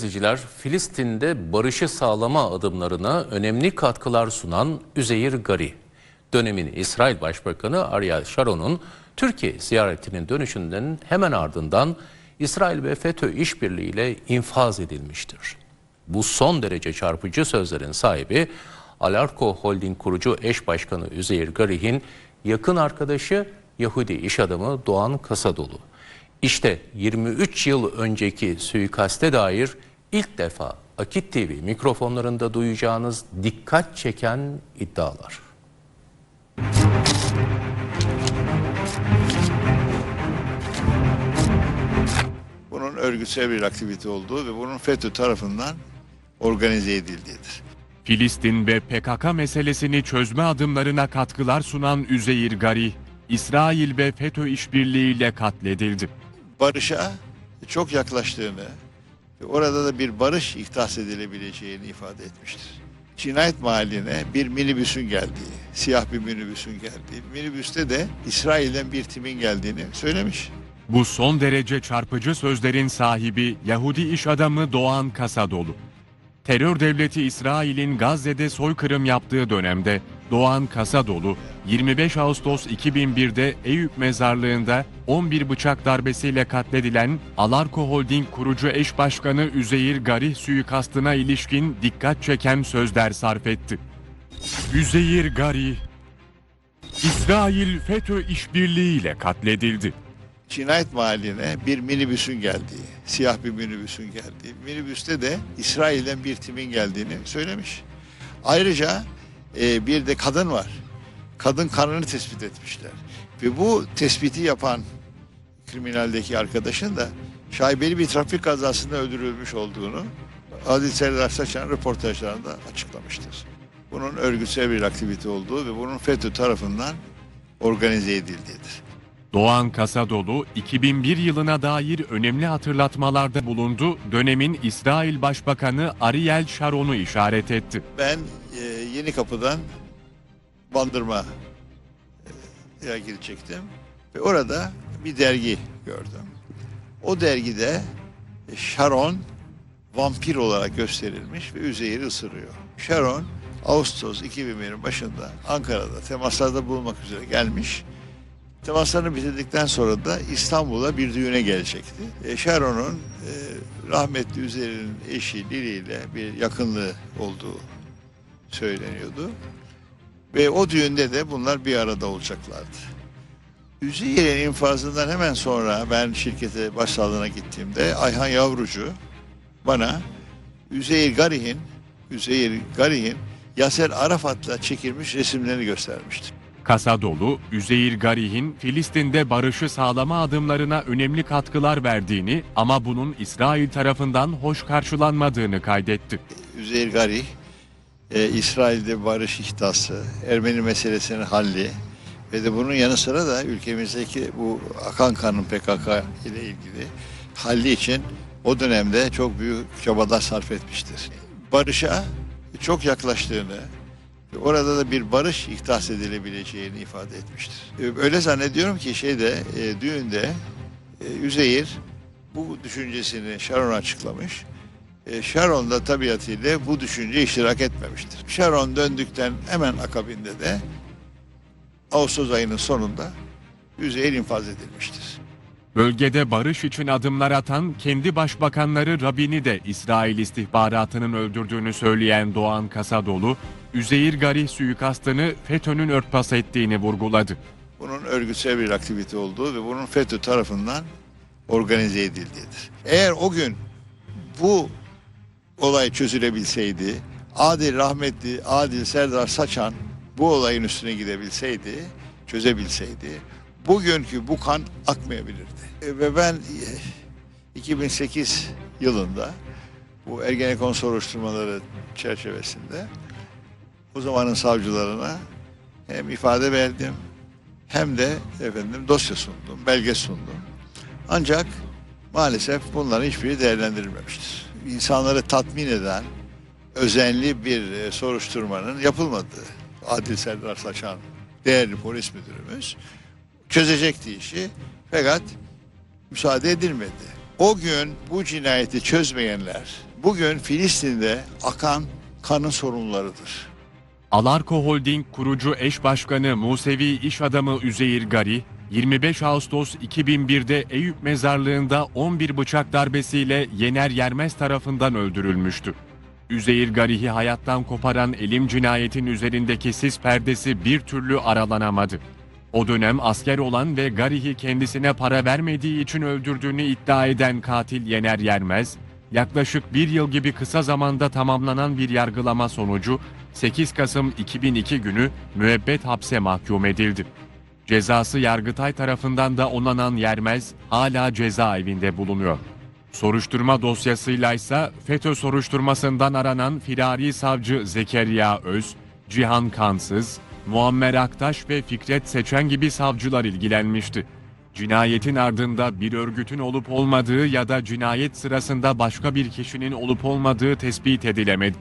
Gazeteciler Filistin'de barışı sağlama adımlarına önemli katkılar sunan Üzeyir Gari, dönemin İsrail Başbakanı Ariel Sharon'un Türkiye ziyaretinin dönüşünden hemen ardından İsrail ve FETÖ işbirliğiyle infaz edilmiştir. Bu son derece çarpıcı sözlerin sahibi Alarko Holding kurucu eş başkanı Üzeyir Gari'nin yakın arkadaşı Yahudi iş adamı Doğan Kasadolu. İşte 23 yıl önceki suikaste dair ilk defa Akit TV mikrofonlarında duyacağınız dikkat çeken iddialar. Bunun örgütsel bir aktivite olduğu ve bunun FETÖ tarafından organize edildiğidir. Filistin ve PKK meselesini çözme adımlarına katkılar sunan Üzeyir Gari, İsrail ve FETÖ işbirliğiyle katledildi. Barışa çok yaklaştığını orada da bir barış ihdas edilebileceğini ifade etmiştir. Cinayet mahalline bir minibüsün geldiği, siyah bir minibüsün geldiği, minibüste de İsrail'den bir timin geldiğini söylemiş. Bu son derece çarpıcı sözlerin sahibi Yahudi iş adamı Doğan Kasadolu. Terör devleti İsrail'in Gazze'de soykırım yaptığı dönemde Doğan Kasadolu 25 Ağustos 2001'de Eyüp mezarlığında 11 bıçak darbesiyle katledilen Alarko Holding kurucu eş başkanı Üzeyir Garih suikastına ilişkin dikkat çeken sözler sarf etti. Üzeyir Garih, İsrail FETÖ işbirliğiyle katledildi. Cinayet mahalline bir minibüsün geldiği, siyah bir minibüsün geldiği, minibüste de İsrail'den bir timin geldiğini söylemiş. Ayrıca e, bir de kadın var. Kadın karnını tespit etmişler. Ve bu tespiti yapan kriminaldeki arkadaşın da şaibeli bir trafik kazasında öldürülmüş olduğunu Adil Serdar Saçan röportajlarında açıklamıştır. Bunun örgütsel bir aktivite olduğu ve bunun FETÖ tarafından organize edildiğidir. Doğan Kasadolu 2001 yılına dair önemli hatırlatmalarda bulundu. Dönemin İsrail Başbakanı Ariel Sharon'u işaret etti. Ben e, Yeni Kapı'dan Bandırma e, gidecektim ve orada bir dergi gördüm. O dergide e, Sharon vampir olarak gösterilmiş ve Üzeyir'i ısırıyor. Sharon Ağustos 2001'in başında Ankara'da temaslarda bulunmak üzere gelmiş. Temaslarını bitirdikten sonra da İstanbul'a bir düğüne gelecekti. E, Sharon'un e, rahmetli Üzeyir'in eşi Lili ile bir yakınlığı olduğu söyleniyordu. Ve o düğünde de bunlar bir arada olacaklardı. Üzeyir'in infazından hemen sonra ben şirkete başsağlığına gittiğimde Ayhan Yavrucu bana Üzeyir Garih'in Üzeyir Garih'in Yaser Arafat'la çekilmiş resimlerini göstermişti. Kasadolu, Üzeyir Garih'in Filistin'de barışı sağlama adımlarına önemli katkılar verdiğini ama bunun İsrail tarafından hoş karşılanmadığını kaydetti. Üzeyir Garih, e, İsrail'de barış ihtası, Ermeni meselesinin halli ve de bunun yanı sıra da ülkemizdeki bu akan kanın PKK ile ilgili halli için o dönemde çok büyük çabalar sarf etmiştir. Barışa çok yaklaştığını orada da bir barış ihdas edilebileceğini ifade etmiştir. E, Öyle zannediyorum ki şeyde e, düğünde e, Üzeyir bu düşüncesini Sharon açıklamış. E, Sharon da tabiatıyla bu düşünceye iştirak etmemiştir. Sharon döndükten hemen akabinde de Ağustos ayının sonunda Üzeyir infaz edilmiştir. Bölgede barış için adımlar atan kendi başbakanları Rabin'i de İsrail istihbaratının öldürdüğünü söyleyen Doğan Kasadolu, Üzeyir Garih suikastını FETÖ'nün örtbas ettiğini vurguladı. Bunun örgütsel bir aktivite olduğu ve bunun FETÖ tarafından organize edildiğidir. Eğer o gün bu olay çözülebilseydi, Adil rahmetli Adil Serdar Saçan bu olayın üstüne gidebilseydi, çözebilseydi, bugünkü bu kan akmayabilirdi. E, Ve ben e, 2008 yılında bu Ergenekon soruşturmaları çerçevesinde o zamanın savcılarına hem ifade verdim hem de efendim dosya sundum, belge sundum. Ancak maalesef bunların hiçbiri değerlendirilmemiştir. İnsanları tatmin eden özenli bir e, soruşturmanın yapılmadığı Adil Serdar Saçan değerli polis müdürümüz çözecekti işi fakat müsaade edilmedi. O gün bu cinayeti çözmeyenler bugün Filistin'de akan kanın sorunlarıdır. Alarko Holding kurucu eş başkanı Musevi iş adamı Üzeyir Gari, 25 Ağustos 2001'de Eyüp mezarlığında 11 bıçak darbesiyle Yener Yermez tarafından öldürülmüştü. Üzeyir Gari'yi hayattan koparan elim cinayetin üzerindeki sis perdesi bir türlü aralanamadı. O dönem asker olan ve Garihi kendisine para vermediği için öldürdüğünü iddia eden katil Yener Yermez, yaklaşık bir yıl gibi kısa zamanda tamamlanan bir yargılama sonucu 8 Kasım 2002 günü müebbet hapse mahkum edildi. Cezası Yargıtay tarafından da onanan Yermez hala cezaevinde bulunuyor. Soruşturma dosyasıyla ise FETÖ soruşturmasından aranan firari savcı Zekeriya Öz, Cihan Kansız, Muammer Aktaş ve Fikret Seçen gibi savcılar ilgilenmişti. Cinayetin ardında bir örgütün olup olmadığı ya da cinayet sırasında başka bir kişinin olup olmadığı tespit edilemedi.